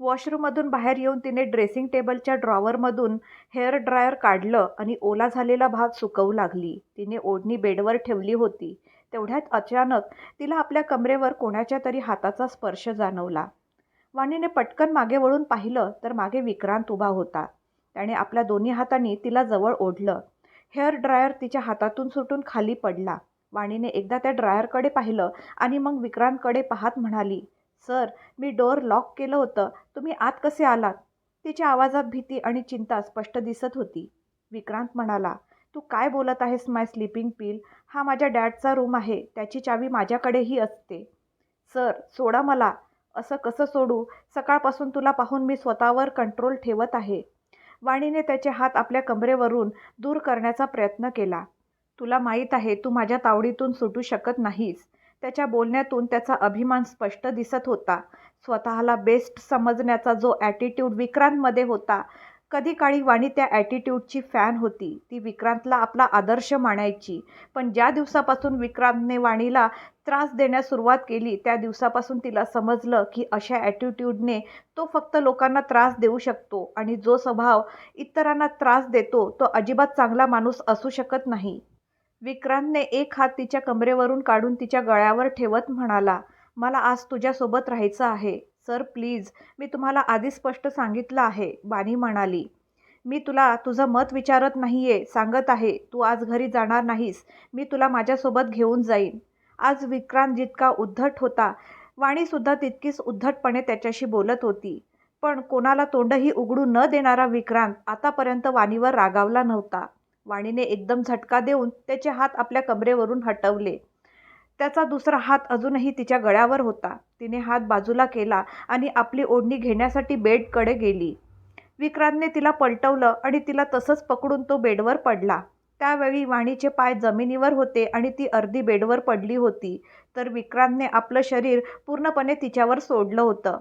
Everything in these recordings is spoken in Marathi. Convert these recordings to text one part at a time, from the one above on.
वॉशरूममधून बाहेर येऊन तिने ड्रेसिंग टेबलच्या ड्रॉवरमधून हेअर ड्रायर काढलं आणि ओला झालेला भाग सुकवू लागली. तिने ओढणी बेडवर ठेवली होती. तेवढ्यात अचानक तिला आपल्या कमरेवर कोणाच्या तरी हाताचा स्पर्श जाणवला. वाणीने पटकन मागे वळून पाहिलं तर मागे विक्रांत उभा होता. त्याने आपल्या दोन्ही हातांनी तिला जवळ ओढलं. हेअर ड्रायर तिच्या हातातून सुटून खाली पडला. वाणीने एकदा त्या ड्रायरकडे पाहिलं आणि मग विक्रांतकडे पाहत म्हणाली सर मी डोअर लॉक केलं होतं. तुम्ही आत कसे आलात? तिच्या आवाजात भीती आणि चिंता स्पष्ट दिसत होती. विक्रांत म्हणाला तू काय बोलत आहेस माय स्लीपिंग पिल? हा माझ्या डॅडचा रूम आहे. त्याची चावी माझ्याकडेही असते. सर सोडा मला. असं कसं सोडू? सकाळपासून तुला पाहून मी स्वतःवर कंट्रोल ठेवत आहे. वाणीने त्याचे हात आपल्या कमरेवरून दूर करण्याचा प्रयत्न केला. तुला माहीत आहे तू माझ्या तावडीतून सुटू शकत नाहीस. त्याच्या बोलण्यातून त्याचा अभिमान स्पष्ट दिसत होता. स्वतःला बेस्ट समजण्याचा जो ॲटिट्यूड विक्रांतमध्ये होता कधी काळी वाणी त्या ॲटिट्यूडची फॅन होती. ती विक्रांतला आपला आदर्श मानायची. पण ज्या दिवसापासून विक्रांतने वाणीला त्रास देण्यास सुरुवात केली त्या दिवसापासून तिला समजलं की अशा ॲटिट्यूडने तो फक्त लोकांना त्रास देऊ शकतो आणि जो स्वभाव इतरांना त्रास देतो तो अजिबात चांगला माणूस असू शकत नाही. विक्रांतने एक हात तिच्या कमरेवरून काढून तिच्या गळ्यावर ठेवत म्हणाला मला आज तुझ्यासोबत राहायचं आहे. सर प्लीज मी तुम्हाला आधी स्पष्ट सांगितलं आहे वाणी म्हणाली. मी तुला तुझं मत विचारत नाही आहे सांगत आहे तू आज घरी जाणार नाहीस मी तुला माझ्यासोबत घेऊन जाईन. आज विक्रांत जितका उद्धट होता वाणीसुद्धा तितकीच उद्धटपणे त्याच्याशी बोलत होती. पण कोणाला तोंडही उघडू न देणारा विक्रांत आतापर्यंत वाणीवर रागावला नव्हता. वाणीने एकदम झटका देऊन त्याचे हात आपल्या कमरेवरून हटवले. त्याचा दुसरा हात अजूनही तिच्या गळ्यावर होता. तिने हात बाजूला केला आणि आपली ओढणी घेण्यासाठी बेडकडे गेली. विक्रांतने तिला पलटवलं आणि तिला तसंच पकडून तो बेडवर पडला. त्यावेळी वाणीचे पाय जमिनीवर होते आणि ती अर्धी बेडवर पडली होती. तर विक्रांतने आपलं शरीर पूर्णपणे तिच्यावर सोडलं होतं.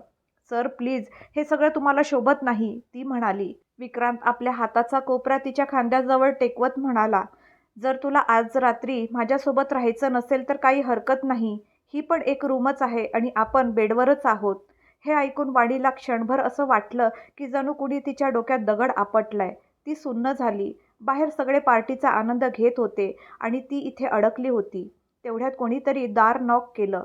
सर प्लीज हे सगळं तुम्हाला शोभत नाही ती म्हणाली. विक्रांत आपल्या हाताचा कोपरा तिच्या खांद्याजवळ टेकवत म्हणाला जर तुला आज रात्री माझ्यासोबत राहायचं नसेल तर काही हरकत नाही. ही पण एक रूमच आहे आणि आपण बेडवरच आहोत. हे ऐकून वाणीला क्षणभर असं वाटलं की जणू कुणी तिच्या डोक्यात दगड आपटलाय. ती सुन्न झाली. बाहेर सगळे पार्टीचा आनंद घेत होते आणि ती इथे अडकली होती. तेवढ्यात कोणीतरी दार नॉक केलं.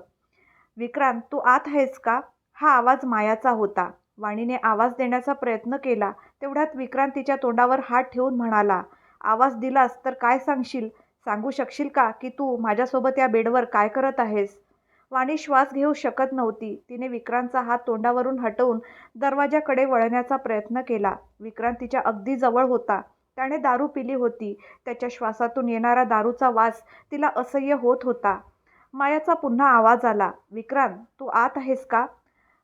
विक्रांत तू आत आहेस का? हा आवाज मायाचा होता. वाणीने आवाज देण्याचा प्रयत्न केला तेवढ्यात विक्रांत तिच्या तोंडावर हात ठेवून म्हणाला आवाज दिलास तर काय सांगशील? सांगू शकशील का की तू माझ्यासोबत या बेडवर काय करत आहेस? वाणी श्वास घेऊ शकत नव्हती. तिने विक्रांतचा हात तोंडावरून हटवून दरवाजाकडे वळण्याचा प्रयत्न केला. विक्रांत तिच्या अगदी जवळ होता. त्याने दारू पिली होती. त्याच्या श्वासातून येणारा दारूचा वास तिला असह्य होत होता. मायाचा पुन्हा आवाज आला विक्रांत तू आत आहेस का?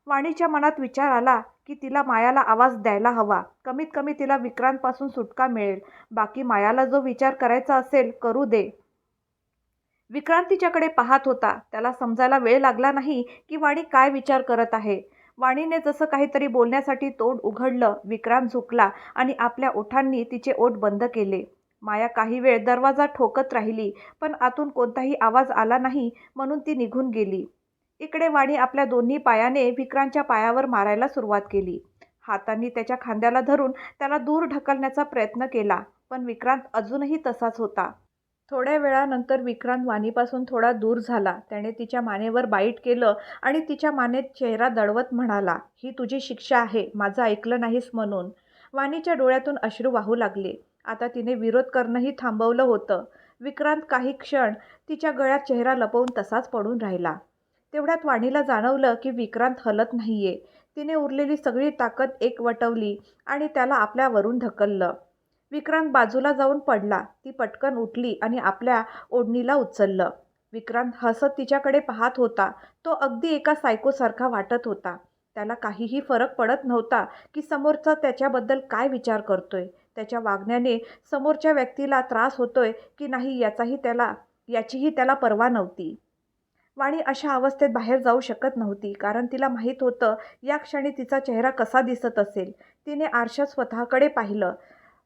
वाणीच्या मनात विचार आला की तिला मायाला आवाज द्यायला हवा. कमीत कमी तिला विक्रांतपासून सुटका मिळेल. बाकी मायाला जो विचार करायचा असेल करू दे. विक्रांत तिच्याकडे पाहत होता. त्याला समजायला वेळ लागला नाही की वाणी काय विचार करत आहे. वाणीने जसं काहीतरी बोलण्यासाठी तोंड उघडलं विक्रांत झुकला आणि आपल्या ओठांनी तिचे ओठ बंद केले. माया काही वेळ दरवाजा ठोकत राहिली पण आतून कोणताही आवाज आला नाही म्हणून ती निघून गेली. इकडे वाणी आपल्या दोन्ही पायाने विक्रांतच्या पायावर मारायला सुरुवात केली. हातांनी त्याच्या खांद्याला धरून त्याला दूर ढकलण्याचा प्रयत्न केला पण विक्रांत अजूनही तसाच होता. थोड्या वेळानंतर विक्रांत वाणीपासून थोडा दूर झाला. त्याने तिच्या मानेवर बाईट केलं आणि तिच्या मानेत चेहरा दडवत म्हणाला ही तुझी शिक्षा आहे माझं ऐकलं नाहीस म्हणून. वाणीच्या डोळ्यातून अश्रू वाहू लागले. आता तिने विरोध करणंही थांबवलं होतं. विक्रांत काही क्षण तिच्या गळ्यात चेहरा लपवून तसाच पडून राहिला. तेवढ्यात वाणीला जाणवलं की विक्रांत हलत नाहीये. तिने उरलेली सगळी ताकद एक वटवली आणि त्याला आपल्यावरून ढकललं. विक्रांत बाजूला जाऊन पडला. ती पटकन उठली आणि आपल्या ओढणीला उचललं. विक्रांत हसत तिच्याकडे पाहत होता. तो अगदी एका सायकोसारखा वाटत होता. त्याला काहीही फरक पडत नव्हता की समोरचा त्याच्याबद्दल काय विचार करतोय. त्याच्या वागण्याने समोरच्या व्यक्तीला त्रास होतोय की नाही याचाही त्याला याचीही त्याला पर्वा नव्हती. वाणी अशा अवस्थेत बाहेर जाऊ शकत नव्हती कारण तिला माहीत होतं या क्षणी तिचा चेहरा कसा दिसत असेल. तिने आरशात स्वतःकडे पाहिलं.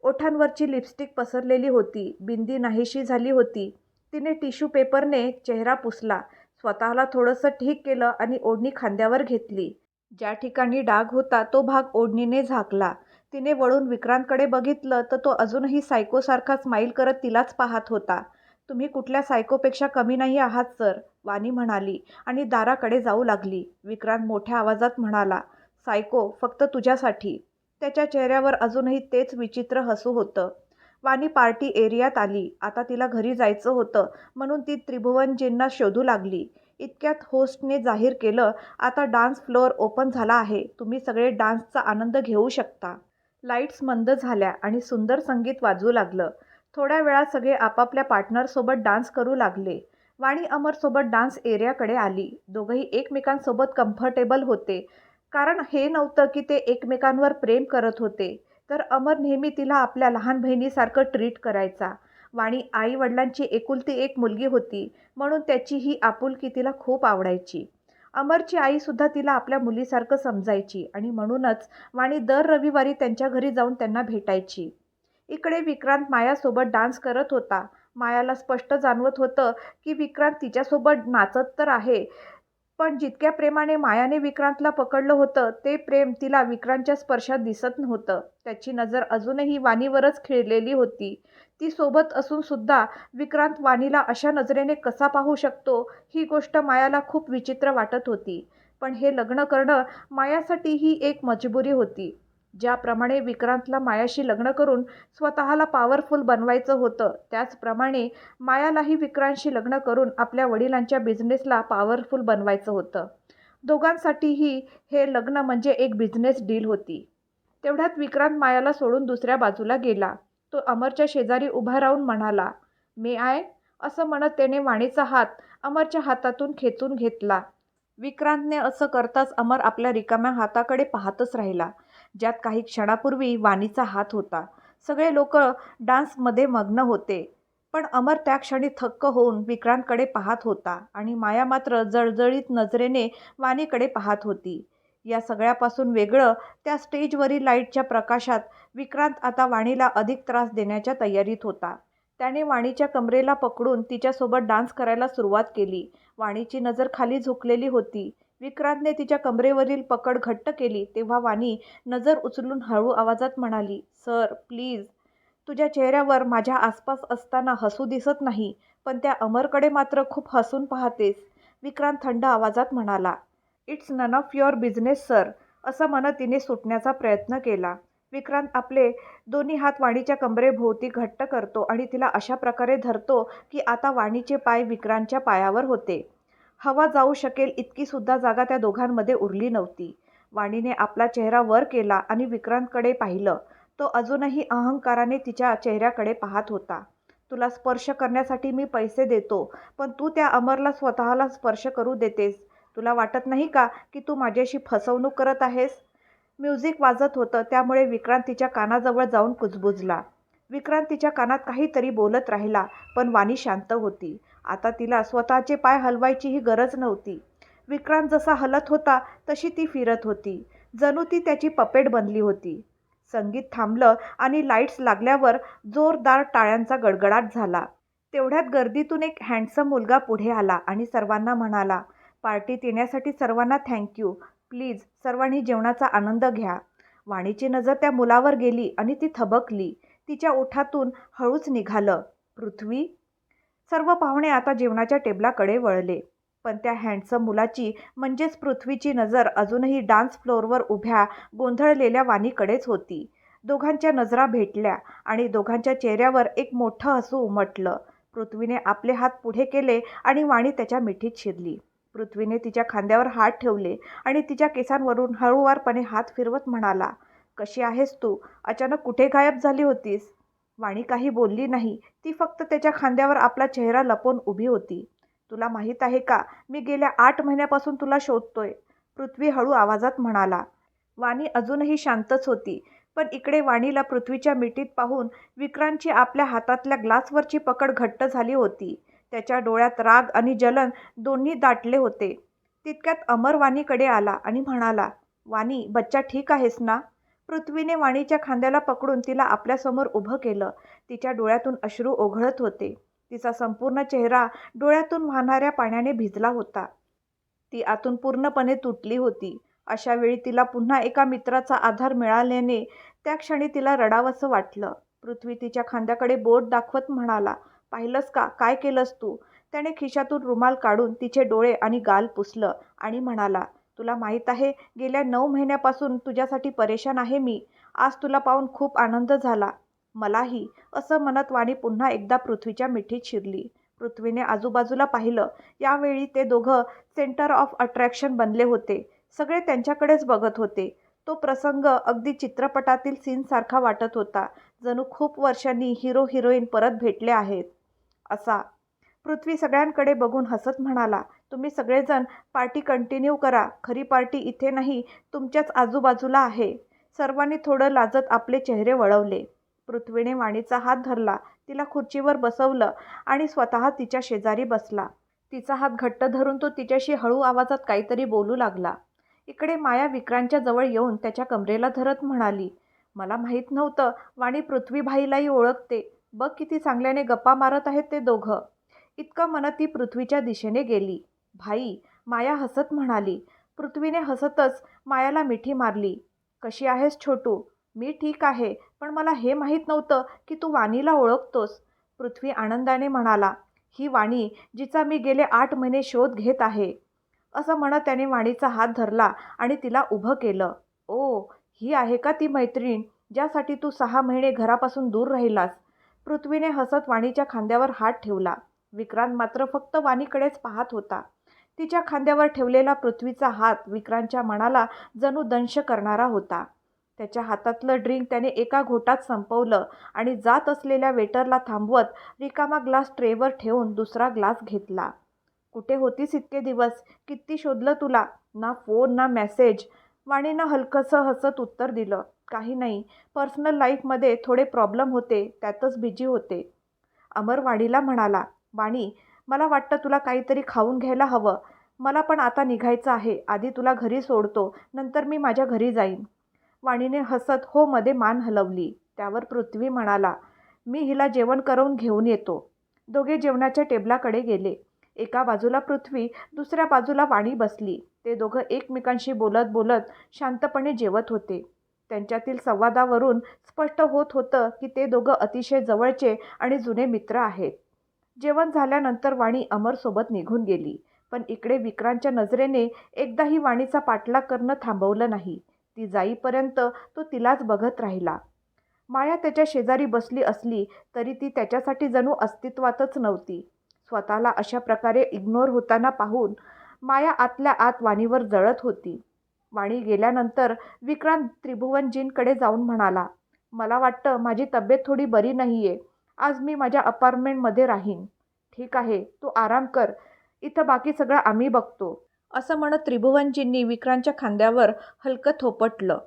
ओठांवरची लिपस्टिक पसरलेली होती. बिंदी नाहीशी झाली होती. तिने टिश्यू पेपरने चेहरा पुसला. स्वतःला थोडंसं ठीक केलं आणि ओढणी खांद्यावर घेतली. ज्या ठिकाणी डाग होता तो भाग ओढणीने झाकला. तिने वळून विक्रांतकडे बघितलं तर तो अजूनही सायकोसारखा स्माईल करत तिलाच पाहत होता. तुम्ही कुठल्या सायकोपेक्षा कमी नाही आहात सर, वाणी म्हणाली आणि दाराकडे जाऊ लागली. विक्रांत मोठ्या आवाजात म्हणाला, सायको, फक्त तुझ्यासाठी. त्याच्या चेहऱ्यावर अजूनही तेच विचित्र हसू होतं. वाणी पार्टी एरियात आली. आता तिला घरी जायचं होतं म्हणून ती त्रिभुवनजींना शोधू लागली. इतक्यात होस्टने जाहीर केलं, आता डान्स फ्लोअर ओपन झाला आहे. तुम्ही सगळे डान्सचा आनंद घेऊ शकता. लाईट्स मंद झाल्या आणि सुंदर संगीत वाजू लागलं. थोड्या वेळात सगळे आपापल्या पार्टनरसोबत डान्स करू लागले. वाणी अमरसोबत डान्स एरियाकडे आली. दोघंही एकमेकांसोबत कम्फर्टेबल होते. कारण हे नव्हतं की ते एकमेकांवर प्रेम करत होते, तर अमर नेहमी तिला आपल्या लहान बहिणीसारखं ट्रीट करायचा. वाणी आई-वडिलांची एकुलती एक मुलगी होती म्हणून त्याची ही आपुलकी तिला खूप आवडायची. अमरची आईसुद्धा तिला आपल्या मुलीसारखं समजायची आणि म्हणूनच वाणी दर रविवारी त्यांच्या घरी जाऊन त्यांना भेटायची. इकडे विक्रांत मायासोबत डान्स करत होता. मायाला स्पष्ट जाणवत होतं की विक्रांत तिच्यासोबत नाचत तर आहे, पण जितक्या प्रेमाने मायाने विक्रांतला पकडलं होतं ते प्रेम तिला विक्रांतच्या स्पर्शात दिसत नव्हतं. त्याची नजर अजूनही वाणीवरच खिळलेली होती. ती सोबत असून सुद्धा विक्रांत वाणीला अशा नजरेने कसा पाहू शकतो ही गोष्ट मायाला खूप विचित्र वाटत होती. पण हे लग्न करणं मायासाठी ही एक मजबुरी होती. ज्याप्रमाणे विक्रांतला मायाशी लग्न करून स्वतःला पॉवरफुल बनवायचं होतं, त्याचप्रमाणे मायालाही विक्रांतशी लग्न करून आपल्या वडिलांच्या बिझनेसला पॉवरफुल बनवायचं होतं. दोघांसाठीही हे लग्न म्हणजे एक बिझनेस डील होती. तेवढ्यात विक्रांत मायाला सोडून दुसऱ्या बाजूला गेला. तो अमरच्या शेजारी उभा राहून म्हणाला, मे आय? असं म्हणत त्याने वाणीचा हात अमरच्या हातातून खेचून घेतला. विक्रांतने असं करताच अमर आपल्या रिकाम्या हाताकडे पाहतच राहिला, ज्यात काही क्षणापूर्वी वाणीचा हात होता. सगळे लोक डान्समध्ये मग्न होते, पण अमर त्या क्षणी थक्क होऊन विक्रांतकडे पाहत होता आणि माया मात्र जळजळीत नजरेने वाणीकडे पाहत होती. या सगळ्यापासून वेगळं, त्या स्टेजवरील लाईटच्या प्रकाशात विक्रांत आता वाणीला अधिक त्रास देण्याच्या तयारीत होता. त्याने वाणीच्या कमरेला पकडून तिच्यासोबत डान्स करायला सुरुवात केली. वाणीची नजर खाली झुकलेली होती. विक्रांतने तिच्या कमरेवरील पकड घट्ट केली तेव्हा वाणी नजर उचलून हळू आवाजात म्हणाली, सर, प्लीज. तुझ्या चेहऱ्यावर माझ्या आसपास असताना हसू दिसत नाही, पण त्या अमरकडे मात्र खूप हसून पाहतेस. विक्रांत थंड आवाजात म्हणाला, it's none of your business sir. असं म्हणत तिने सुटण्याचा प्रयत्न केला. विक्रांत आपले दोन्ही हात वाणीच्या कमरेभोवती घट्ट करतो आणि तिला अशा प्रकारे धरतो की आता वाणीचे पाय विक्रांतच्या पायावर होते. हवा जाऊ शकेल इतकी सुद्धा जागा त्या दोघांमध्ये उरली नव्हती. वाणीने आपला चेहरा वर केला आणि विक्रांतकडे पाहिलं. तो अजूनही अहंकाराने तिच्या चेहऱ्याकडे पाहत होता. तुला स्पर्श करण्यासाठी मी पैसे देतो, पण तू त्या अमरला स्वतःला स्पर्श करू देतेस. तुला वाटत नाही का की तू माझ्याशी फसवणूक करत आहेस? म्युझिक वाजत होतं त्यामुळे विक्रांत तिच्या कानाजवळ जाऊन कुजबुजला. विक्रांत तिच्या कानात काहीतरी बोलत राहिला, पण वाणी शांत होती. आता तिला स्वतःचे पाय हलवायचीही गरज नव्हती. विक्रांत जसा हलत होता तशी ती फिरत होती. जणू ती त्याची पपेट बनली होती. संगीत थांबलं आणि लाईट्स लागल्यावर जोरदार टाळ्यांचा गडगडाट झाला. तेवढ्यात गर्दीतून एक हँडसम मुलगा पुढे आला आणि सर्वांना म्हणाला, पार्टीत येण्यासाठी सर्वांना थँक्यू प्लीज सर्वांनी जेवणाचा आनंद घ्या. वाणीची नजर त्या मुलावर गेली आणि ती थबकली. तिच्या ओठातून हळूच निघालं, पृथ्वी? सर्व पाहुणे आता जेवणाच्या टेबलाकडे वळले. पण त्या हँडसम मुलाची म्हणजेच पृथ्वीची नजर अजूनही डान्स फ्लोअरवर उभ्या गोंधळलेल्या वाणीकडेच होती. दोघांच्या नजरा भेटल्या आणि दोघांच्या चेहऱ्यावर एक मोठं हसू उमटलं. पृथ्वीने आपले हात पुढे केले आणि वाणी त्याच्या मिठीत शिरली. पृथ्वीने तिच्या खांद्यावर हात ठेवले आणि तिच्या केसांवरून हळूवारपणे हात फिरवत म्हणाला, कशी आहेस तू? अचानक कुठे गायब झाली होतीस? वाणी काही बोलली नाही. ती फक्त त्याच्या खांद्यावर आपला चेहरा लपवून उभी होती. तुला माहीत आहे का, मी गेल्या आठ महिन्यापासून तुला शोधतोय, पृथ्वी हळू आवाजात म्हणाला. वाणी अजूनही शांतच होती, पण इकडे वाणीला पृथ्वीच्या मिठीत पाहून विक्रांतची आपल्या हातातल्या ग्लासवरची पकड घट्ट झाली होती. त्याच्या डोळ्यात राग आणि जलन दोन्ही दाटले होते. तितक्यात अमर वाणीकडे आला आणि म्हणाला, वाणी, बच्चा ठीक आहेस ना? पृथ्वीने वाणीच्या खांद्याला पकडून तिला आपल्यासमोर उभं केलं. तिच्या डोळ्यातून अश्रू ओघळत होते. तिचा संपूर्ण चेहरा डोळ्यातून वाहणाऱ्या पाण्याने भिजला होता. ती आतून पूर्णपणे तुटली होती. अशा वेळी तिला पुन्हा एका मित्राचा आधार मिळाल्याने त्या क्षणी तिला रडावंसं वाटलं पृथ्वी तिच्या खांद्याकडे बोट दाखवत म्हणाला पाहिलंस का काय केलंस तू त्याने खिशातून रुमाल काढून तिचे डोळे आणि गाल पुसलं आणि म्हणाला तुला माहीत आहे गेल्या नऊ महिन्यापासून तुझ्यासाठी परेशान आहे मी. आज तुला पाहून खूप आनंद झाला. मलाही. असं म्हणत वाणी पुन्हा एकदा पृथ्वीच्या मिठीत शिरली. पृथ्वीने आजूबाजूला पाहिलं. यावेळी ते दोघं सेंटर ऑफ अट्रॅक्शन बनले होते. सगळे त्यांच्याकडेच बघत होते. तो प्रसंग अगदी चित्रपटातील सीनसारखा वाटत होता. जणू खूप वर्षांनी हिरो हिरोईन परत भेटले आहेत. असा. पृथ्वी सगळ्यांकडे बघून हसत म्हणाला तुम्ही सगळेजण पार्टी कंटिन्यू करा. खरी पार्टी इथे नाही तुमच्याच आजूबाजूला आहे. सर्वांनी थोडं लाजत आपले चेहरे वळवले. पृथ्वीने वाणीचा हात धरला. तिला खुर्चीवर बसवलं आणि स्वतः तिच्या शेजारी बसला. तिचा हात घट्ट धरून तो तिच्याशी हळू आवाजात काहीतरी बोलू लागला. इकडे माया विक्रांतच्या जवळ येऊन त्याच्या कमरेला धरत म्हणाली मला माहीत नव्हतं वाणी पृथ्वीभाईलाही ओळखते. बघ किती चांगल्याने गप्पा मारत आहेत ते दोघं. इतकं म्हणत ती पृथ्वीच्या दिशेने गेली. भाई माया हसत म्हणाली. पृथ्वीने हसतच मायाला मिठी मारली. कशी आहेस छोटू? मी ठीक आहे पण मला हे माहीत नव्हतं की तू वाणीला ओळखतोस. पृथ्वी आनंदाने म्हणाला ही वाणी जिचा मी गेले आठ महिने शोध घेत आहे. असं म्हणत त्याने वाणीचा हात धरला आणि तिला उभं केलं. ओ ही आहे का ती मैत्रीण ज्यासाठी तू सहा महिने घरापासून दूर राहिलास? पृथ्वीने हसत वाणीच्या खांद्यावर हात ठेवला. विक्रांत मात्र फक्त वाणीकडेच पाहत होता. तिच्या खांद्यावर ठेवलेला पृथ्वीचा हात विक्रांतच्या मनाला जणू दंश करणारा होता. त्याच्या हातातलं ड्रिंक त्याने एका घोटात संपवलं आणि जात असलेल्या वेटरला थांबवत रिकामा ग्लास ट्रेवर ठेवून दुसरा ग्लास घेतला. कुठे होतीस इतके दिवस? किती शोधलं तुला? ना फोन ना मेसेज. वाणीनं हलकंसं हसत उत्तर दिलं. काही नाही. पर्सनल लाईफमध्ये थोडे प्रॉब्लेम होते. त्यातच बिजी होते. अमर वाणीला म्हणाला वाणी मला वाटतं तुला काहीतरी खाऊन घ्यायला हवं. मला पण आता निघायचं आहे. आधी तुला घरी सोडतो. नंतर मी माझ्या घरी जाईन. वाणीने हसत हो मध्ये मान हलवली. त्यावर पृथ्वी म्हणाला मी हिला जेवण करून घेऊन येतो. दोघे जेवणाच्या टेबलाकडे गेले. एका बाजूला पृथ्वी दुसऱ्या बाजूला वाणी बसली. ते दोघं एकमेकांशी बोलत बोलत शांतपणे जेवत होते. त्यांच्यातील संवादावरून स्पष्ट होत होतं की ते दोघं अतिशय जवळचे आणि जुने मित्र आहेत. जेवण झाल्यानंतर वाणी अमरसोबत निघून गेली. पण इकडे विक्रांतच्या नजरेने एकदाही वाणीचा पाठलाग करणं थांबवलं नाही. ती जाईपर्यंत तो तिलाच बघत राहिला. माया त्याच्या शेजारी बसली असली तरी ती त्याच्यासाठी जणू अस्तित्वातच नव्हती. स्वतःला अशा प्रकारे इग्नोर होताना पाहून माया आतल्या आत वाणीवर जळत होती. वाणी गेल्यानंतर विक्रांत त्रिभुवनजींकडे जाऊन म्हणाला मला वाटतं माझी तब्येत थोडी बरी नाही आहे आज मी माझ्या अपार्टमेंटमध्ये राहीन. ठीक आहे तू आराम कर. इथं बाकी सगळं आम्ही बघतो. असं म्हणत त्रिभुवनजींनी विक्रांतच्या खांद्यावर हलकं थोपटलं.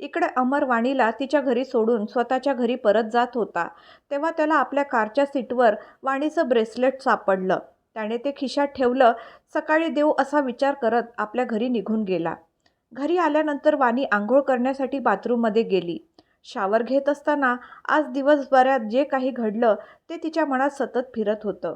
इकडे अमर वाणीला तिच्या घरी सोडून स्वतःच्या घरी परत जात होता. तेव्हा त्याला आपल्या कारच्या सीटवर वाणीचं ब्रेसलेट सापडलं. त्याने ते खिशात ठेवलं सकाळी देऊ असा विचार करत आपल्या घरी निघून गेला. घरी आल्यानंतर वाणी आंघोळ करण्यासाठी बाथरूममध्ये गेली. शावर घेत असताना आज दिवसभरात जे काही घडलं ते तिच्या मनात सतत फिरत होतं.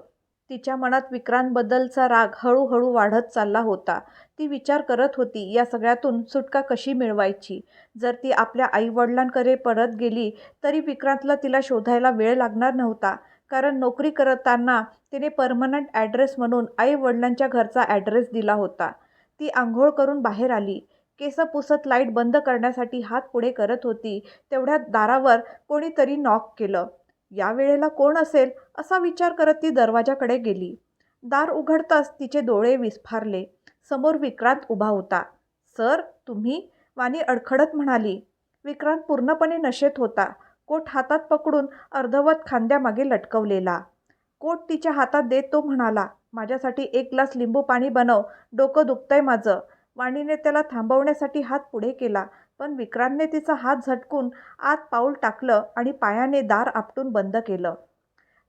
तिच्या मनात विक्रांतबद्दलचा राग हळूहळू वाढत चालला होता. ती विचार करत होती या सगळ्यातून सुटका कशी मिळवायची? जर ती आपल्या आईवडिलांकडे परत गेली तरी विक्रांतला तिला शोधायला वेळ लागणार नव्हता. कारण नोकरी करताना तिने परमनंट ॲड्रेस म्हणून आईवडिलांच्या घरचा ॲड्रेस दिला होता. ती आंघोळ करून बाहेर आली. केस पुसत लाइट बंद करण्यासाठी हात पुढे करत होती तेवढ्यात दारावर कोणीतरी नॉक केलं. या वेळेला कोण असेल असा विचार करत ती दरवाजाकडे गेली. दार उघडताच तिचे डोळे विस्फारले. समोर विक्रांत उभा होता. सर तुम्ही? वाणी अडखडत म्हणाली. विक्रांत पूर्णपणे नशेत होता. कोट हातात पकडून अर्धवत खांद्यामागे लटकवलेला. कोट तिच्या हातात देत तो म्हणाला. माझ्यासाठी एक ग्लास लिंबू पाणी बनव. डोकं दुखतंय माझं. वाणीने त्याला थांबवण्यासाठी हात पुढे केला पण विक्रांतने तिचा हात झटकून आत पाऊल टाकलं आणि पायाने दार आपटून बंद केलं.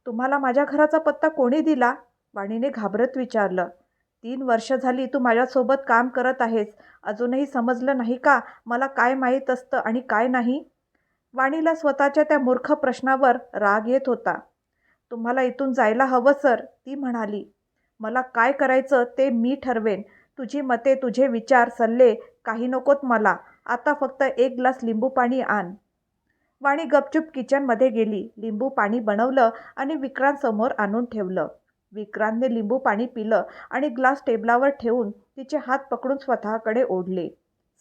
तुम्हाला माझ्या घराचा पत्ता कोणी दिला? वाणीने घाबरत विचारलं. तीन वर्ष झाली तू माझ्यासोबत काम करत आहेस. अजूनही समजलं नाही का मला काय माहीत असतं आणि काय नाही? वाणीला स्वतःच्या त्या मूर्ख प्रश्नावर राग येत होता. तुम्हाला इथून जायला हवं सर ती म्हणाली. मला काय करायचं ते मी ठरवेन. तुझी मते तुझे विचार सल्ले काही नकोत मला. आता फक्त एक ग्लास लिंबू पाणी आण. वाणी गपचूप किचनमध्ये गेली. लिंबू पाणी बनवलं आणि विक्रांत समोर आणून ठेवलं. विक्रांतने लिंबू पाणी पिलं आणि ग्लास टेबलावर ठेवून तिचे हात पकडून स्वतःकडे ओढले.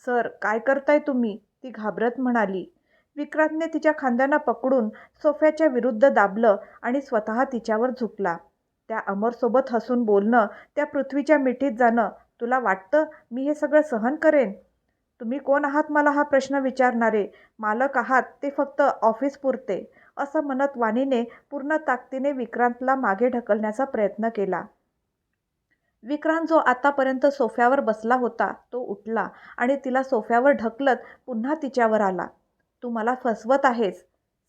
सर काय करताय तुम्ही? ती घाबरत म्हणाली. विक्रांतने तिच्या खांद्यांना पकडून सोफ्याच्या विरुद्ध दाबलं आणि स्वतः तिच्यावर झुकला. त्या अमरसोबत हसून बोलणं त्या पृथ्वीच्या मिठीत जाणं तुला वाटतं मी हे सगळं सहन करेन? तुम्ही कोण आहात मला हा प्रश्न विचारणारे? मालक आहात ते फक्त ऑफिस पुरते. असं म्हणत वाणीने पूर्ण ताकदीने विक्रांतला मागे ढकलण्याचा प्रयत्न केला. विक्रांत जो आतापर्यंत सोफ्यावर बसला होता तो उठला आणि तिला सोफ्यावर ढकलत पुन्हा तिच्यावर आला. तू मला फसवत आहेस.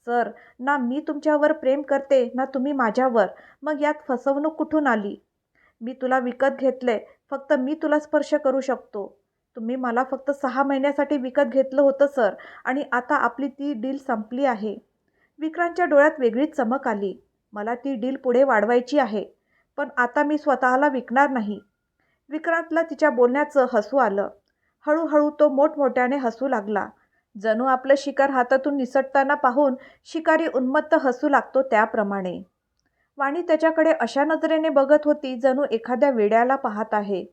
सर ना मी तुमच्यावर प्रेम करते ना तुम्ही माझ्यावर. मग यात फसवणूक कुठून आली? मी तुला विकत घेतले फक्त मी तुला स्पर्श करू शकतो. तुम्ही मला फक्त सहा महिन्यासाठी विकत घेतलं होतं सर आणि आता आपली ती डील संपली आहे. विक्रांतच्या डोळ्यात वेगळीच चमक आली. मला ती डील पुढे वाढवायची आहे पण आता मी स्वतःला विकणार नाही. विक्रांतला तिच्या बोलण्याचं हसू आलं. हळूहळू तो मोठमोठ्याने हसू लागला. जणू आपलं शिकार हातातून निसटताना पाहून शिकारी उन्मत्त हसू लागतो त्याप्रमाणे. वाणी त्याच्याकडे अशा नजरेने बघत होती जणू एखाद्या वेड्याला पाहत आहे.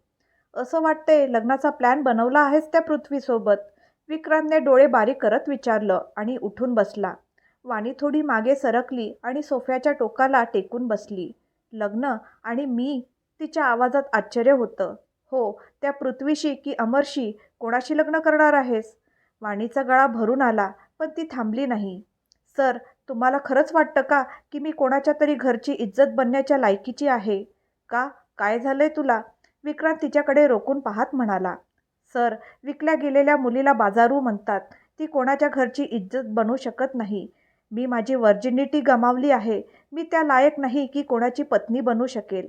असं वाटतंय लग्नाचा प्लॅन बनवला आहेस त्या पृथ्वीसोबत. विक्रांतने डोळे बारीक करत विचारलं आणि उठून बसला. वाणी थोडी मागे सरकली आणि सोफ्याच्या टोकाला टेकून बसली. लग्न आणि मी तिच्या आवाजात आश्चर्य होतं. हो त्या पृथ्वीशी की अमरशी कोणाशी लग्न करणार आहेस? वाणीचा गळा भरून आला पण ती थांबली नाही. सर तुम्हाला खरंच वाटतं का की मी कोणाच्या तरी घरची इज्जत बनण्याच्या लायकीची आहे? का? काय झालंय तुला? विक्रांत तिच्याकडे रोखून पाहत म्हणाला. सर विकल्या गेलेल्या मुलीला बाजारू म्हणतात. ती कोणाच्या घरची इज्जत बनू शकत नाही. मी माझी व्हर्जिनिटी गमावली आहे. मी त्या लायक नाही की कोणाची पत्नी बनू शकेल.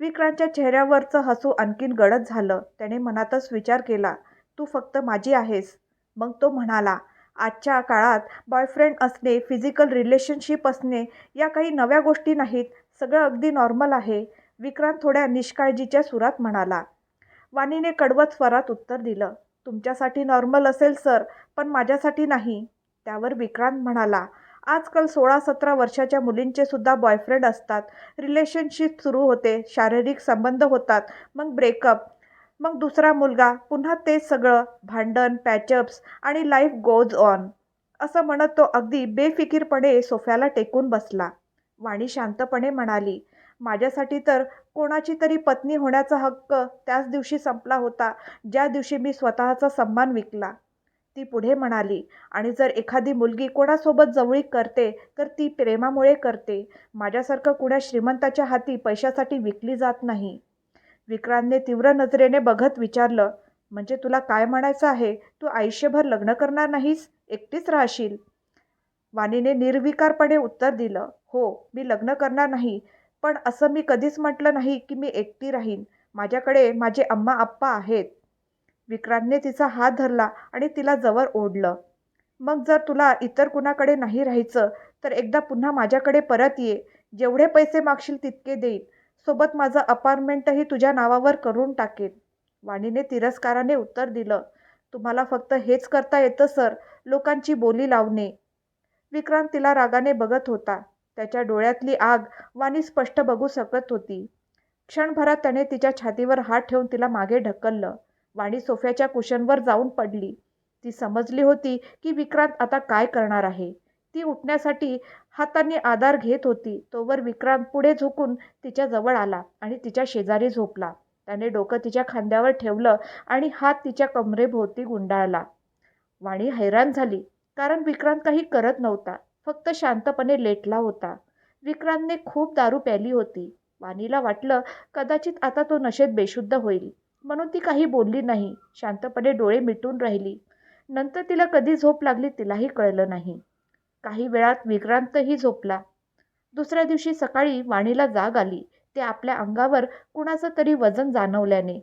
विक्रांतच्या चेहऱ्यावरचं हसू आणखीन गडद झालं. त्याने मनातच विचार केला. तू फक्त माझी आहेस. मग तो म्हणाला आजच्या काळात बॉयफ्रेंड असणे फिजिकल रिलेशनशिप असणे या काही नव्या गोष्टी नाहीत. सगळं अगदी नॉर्मल आहे. विक्रांत थोड्या निष्काळजीच्या सुरात म्हणाला. वाणीने कडवत स्वरात उत्तर दिलं. तुमच्यासाठी नॉर्मल असेल सर पण माझ्यासाठी नाही. त्यावर विक्रांत म्हणाला. आजकाल सोळा सतरा वर्षाच्या मुलींचे सुद्धा बॉयफ्रेंड असतात. रिलेशनशिप सुरू होते शारीरिक संबंध होतात. मग ब्रेकअप मग दुसरा मुलगा पुन्हा तेच सगळं भांडण पॅचअप्स आणि लाईफ गोज ऑन असं म्हणत तो अगदी बेफिकीरपणे सोफ्याला टेकून बसला. वाणी शांतपणे म्हणाली माझ्यासाठी तर कोणाची तरी पत्नी होण्याचा हक्क त्याच दिवशी संपला होता ज्या दिवशी मी स्वतःचा सन्मान विकला. ती पुढे म्हणाली आणि जर एखादी मुलगी कोणासोबत जवळीक करते तर ती प्रेमामुळे करते. माझ्यासारखं कुण्या श्रीमंताच्या हाती पैशासाठी विकली जात नाही. विक्रांतने तीव्र नजरेने बघत विचारलं म्हणजे तुला काय म्हणायचं आहे? तू आयुष्यभर लग्न करणार नाहीस? एकटीच राहशील. वाणीने निर्विकारपणे उत्तर दिलं हो मी लग्न करणार नाही पण असं मी कधीच म्हटलं नाही की मी एकटी राहीन. माझ्याकडे माझे अम्मा आप्पा आहेत. विक्रांतने तिचा हात धरला आणि तिला जवळ ओढलं मग जर तुला इतर कुणाकडे नाही राहायचं तर एकदा पुन्हा माझ्याकडे परत ये. जेवढे पैसे मागशील तितके देईन. सोबत माझं अपार्टमेंटही तुझ्या नावावर करून टाकेन. वाणीने तिरस्काराने उत्तर दिलं. तुम्हाला फक्त हेच करता येतं सर. लोकांची बोली लावणे. विक्रांत तिला रागाने बघत होता. त्याच्या डोळ्यातली आग वाणी स्पष्ट बघू शकत होती. क्षणभरात त्याने तिच्या छातीवर हात ठेवून तिला मागे ढकललं. वाणी सोफ्याच्या कुशनवर जाऊन पडली. ती समजली होती की विक्रांत आता काय करणार आहे. ती उठण्यासाठी हातांनी आधार घेत होती. तोवर विक्रांत पुढे झुकून तिच्या जवळ आला आणि तिच्या शेजारी झोपला. त्याने डोकं तिच्या खांद्यावर ठेवलं आणि हात तिच्या कमरेभोवती गुंडाळला. वाणी हैराण झाली कारण विक्रांत काही करत नव्हता फक्त शांतपणे लेटला होता. विक्रांतने खूप दारू प्याली होती. वाणीला वाटलं कदाचित आता तो नशेत बेशुद्ध होईल. म्हणून ती काही बोलली नाही शांतपणे डोळे मिटून राहिली. नंतर तिला कधी झोप लागली तिलाही कळलं नाही. काही वेळात विक्रांतही झोपला. दुसऱ्या दिवशी सकाळी वाणीला जाग आली. ते आपल्या अंगावर कुणाचं तरी वजन जाणवल्याने.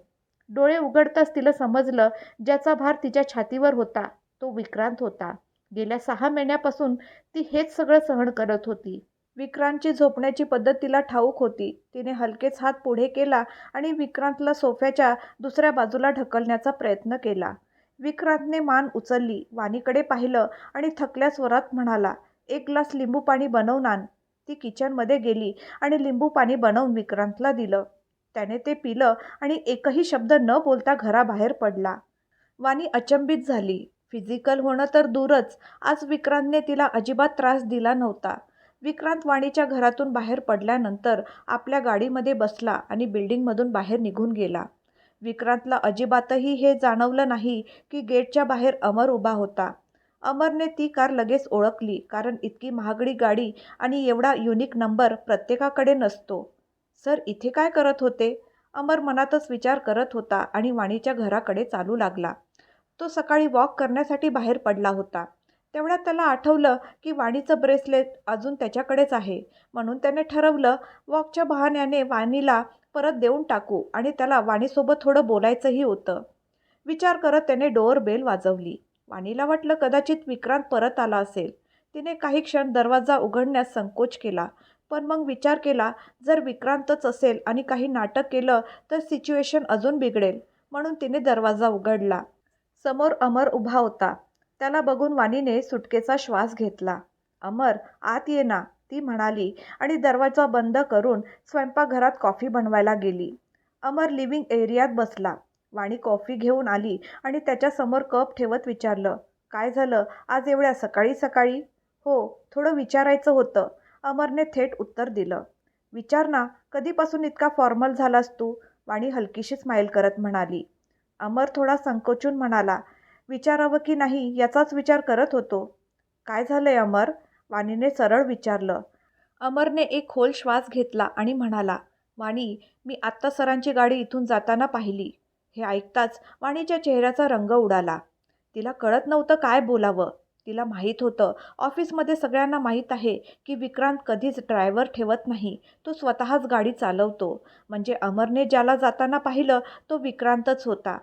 डोळे उघडताच तिला समजलं ज्याचा भार तिच्या छातीवर होता तो विक्रांत होता. गेल्या सहा महिन्यापासून ती हेच सगळं सहन करत होती. विक्रांतची झोपण्याची पद्धत तिला ठाऊक होती. तिने हलकेच हात पुढे केला आणि विक्रांतला सोफ्याच्या दुसऱ्या बाजूला ढकलण्याचा प्रयत्न केला. विक्रांतने मान उचलली वाणीकडे पाहिलं आणि थकल्या स्वरात म्हणाला एक ग्लास लिंबू पाणी बनवून आण ती किचनमध्ये गेली आणि लिंबू पाणी बनवून विक्रांतला दिलं. त्याने ते पिलं आणि एकही शब्द न बोलता घराबाहेर पडला. वाणी अचंबित झाली. फिजिकल होणं तर दूरच आज विक्रांतने तिला अजिबात त्रास दिला नव्हता. विक्रांत वाणीच्या घरातून बाहेर पडल्यानंतर आपल्या गाडीमध्ये बसला आणि बिल्डिंगमधून बाहेर निघून गेला. विक्रांतला अजिबातही हे जाणवलं नाही की गेटच्या बाहेर अमर उभा होता. अमरने ती कार लगेच ओळखली कारण इतकी महागडी गाडी आणि एवढा युनिक नंबर प्रत्येकाकडे नसतो. सर इथे काय करत होते? अमर मनातच विचार करत होता आणि वाणीच्या घराकडे चालू लागला. तो सकाळी वॉक करण्यासाठी बाहेर पडला होता. तेवढ्यात त्याला आठवलं की वाणीचं ब्रेसलेट अजून त्याच्याकडेच आहे म्हणून त्याने ठरवलं वॉकच्या बहाण्याने वाणीला परत देऊन टाकू आणि त्याला वाणीसोबत थोडं बोलायचंही होतं. विचार करत त्याने डोअर बेल वाजवली. वाणीला वाटलं कदाचित विक्रांत परत आला असेल. तिने काही क्षण दरवाजा उघडण्यास संकोच केला. पण मग विचार केला जर विक्रांतच असेल आणि काही नाटक केलं तर सिच्युएशन अजून बिघडेल म्हणून तिने दरवाजा उघडला. समोर अमर उभा होता. त्याला बघून वाणीने सुटकेचा श्वास घेतला. अमर आत ये ना. ती म्हणाली आणि दरवाजा बंद करून स्वयंपाकघरात कॉफी बनवायला गेली. अमर लिव्हिंग एरियात बसला. वाणी कॉफी घेऊन आली आणि त्याच्यासमोर कप ठेवत विचारलं काय झालं? आज एवढ्या सकाळी सकाळी? हो थोडं विचारायचं होतं. अमरने थेट उत्तर दिलं. विचार ना कधीपासून इतका फॉर्मल झालास तू? वाणी हलकीशी स्माईल करत म्हणाली. अमर थोडा संकोचून म्हणाला विचारावं की नाही याचाच विचार करत होतो. काय झालंय अमर? वाणीने सरळ विचारलं. अमरने एक खोल श्वास घेतला आणि म्हणाला वाणी मी आत्ता सरांची गाडी इथून जाताना पाहिली. हे ऐकताच वाणीच्या चेहऱ्याचा रंग उडाला. तिला कळत नव्हतं काय बोलावं. तिला माहीत होतं ऑफिसमध्ये सगळ्यांना माहीत आहे की विक्रांत कधीच ड्रायव्हर ठेवत नाही. तो स्वतःच गाडी चालवतो. म्हणजे अमरने ज्याला जाताना पाहिलं तो विक्रांतच होता.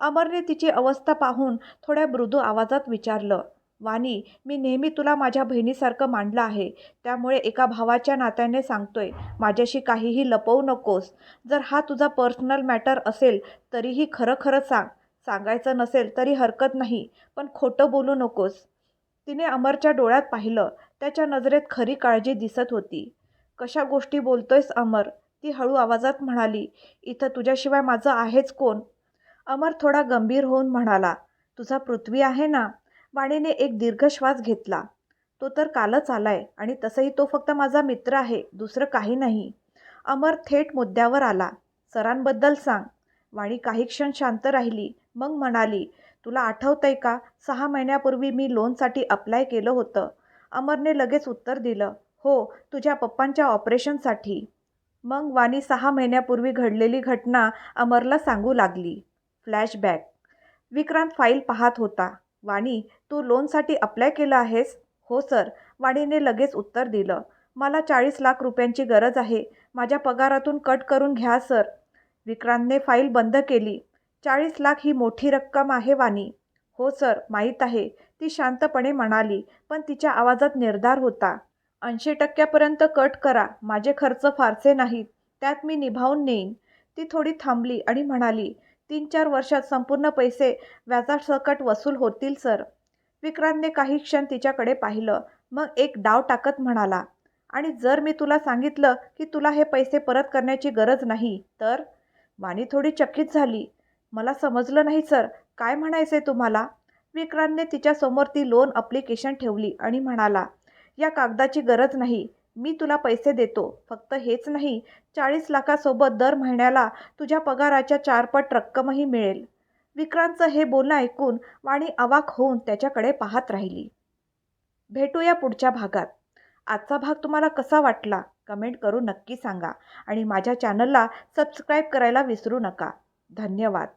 अमरने तिची अवस्था पाहून थोड्या मृदू आवाजात विचारलं वाणी मी नेहमी तुला माझ्या बहिणीसारखं मांडलं आहे. त्यामुळे एका भावाच्या नात्याने सांगतोय माझ्याशी काहीही लपवू नकोस. जर हा तुझा पर्सनल मॅटर असेल तरीही खरं खरं सांग. सांगायचं नसेल तरी हरकत नाही. पण खोटं बोलू नकोस. तिने अमरच्या डोळ्यात पाहिलं. त्याच्या नजरेत खरी काळजी दिसत होती. कशा गोष्टी बोलतोयस अमर? ती हळू आवाजात म्हणाली. इथं तुझ्याशिवाय माझं आहेच कोण? अमर थोडा गंभीर होऊन म्हणाला. तुझा पृथ्वी आहे ना? वाणीने एक दीर्घ श्वास घेतला. तो तर कालच आलाय आणि तसंही तो फक्त माझा मित्र आहे दुसरं काही नाही. अमर थेट मुद्द्यावर आला. सरांबद्दल सांग. वाणी काही क्षण शांत राहिली. मग म्हणाली तुला आठवतंय का? सहा महिन्यापूर्वी मी लोनसाठी अप्लाय केलं होतं. अमरने लगेच उत्तर दिलं हो तुझ्या पप्पांच्या ऑपरेशनसाठी. मग वाणी सहा महिन्यापूर्वी घडलेली घटना अमरला सांगू लागली. फ्लॅशबॅक. विक्रांत फाईल पाहत होता. वाणी तू लोनसाठी अप्लाय केलं आहेस? हो सर वाणीने लगेच उत्तर दिलं. मला चाळीस लाख रुपयांची गरज आहे. माझ्या पगारातून कट करून घ्या सर विक्रांतने फाईल बंद केली. चाळीस लाख ही मोठी रक्कम आहे वाणी. हो सर माहीत आहे. ती शांतपणे म्हणाली पण तिच्या आवाजात निर्धार होता. ऐंशी टक्क्यापर्यंत कट करा. माझे खर्च फारसे नाहीत. त्यात मी निभावून नेईन. ती थोडी थांबली आणि म्हणाली तीन चार वर्षात संपूर्ण पैसे व्याजासकट वसूल होतील सर. विक्रांतने काही क्षण तिच्याकडे पाहिलं. मग एक डाव टाकत म्हणाला आणि जर मी तुला सांगितलं की तुला हे पैसे परत करण्याची गरज नाही तर? वाणी थोडी चकित झाली. मला समजलं नाही सर. काय म्हणायचे तुम्हाला? विक्रांतने तिच्यासमोर ती लोन अप्लिकेशन ठेवली आणि म्हणाला या कागदाची गरज नाही. मी तुला पैसे देतो. फक्त हेच नाही चाळीस लाखासोबत दर महिन्याला तुझ्या पगाराच्या चारपट रक्कमही मिळेल. विक्रांतचं हे बोलणं ऐकून वाणी अवाक होऊन त्याच्याकडे पाहत राहिली. भेटूया पुढच्या भागात. आजचा भाग तुम्हाला कसा वाटला? कमेंट करून नक्की सांगा आणि माझ्या चॅनलला सबस्क्राईब करायला विसरू नका. धन्यवाद.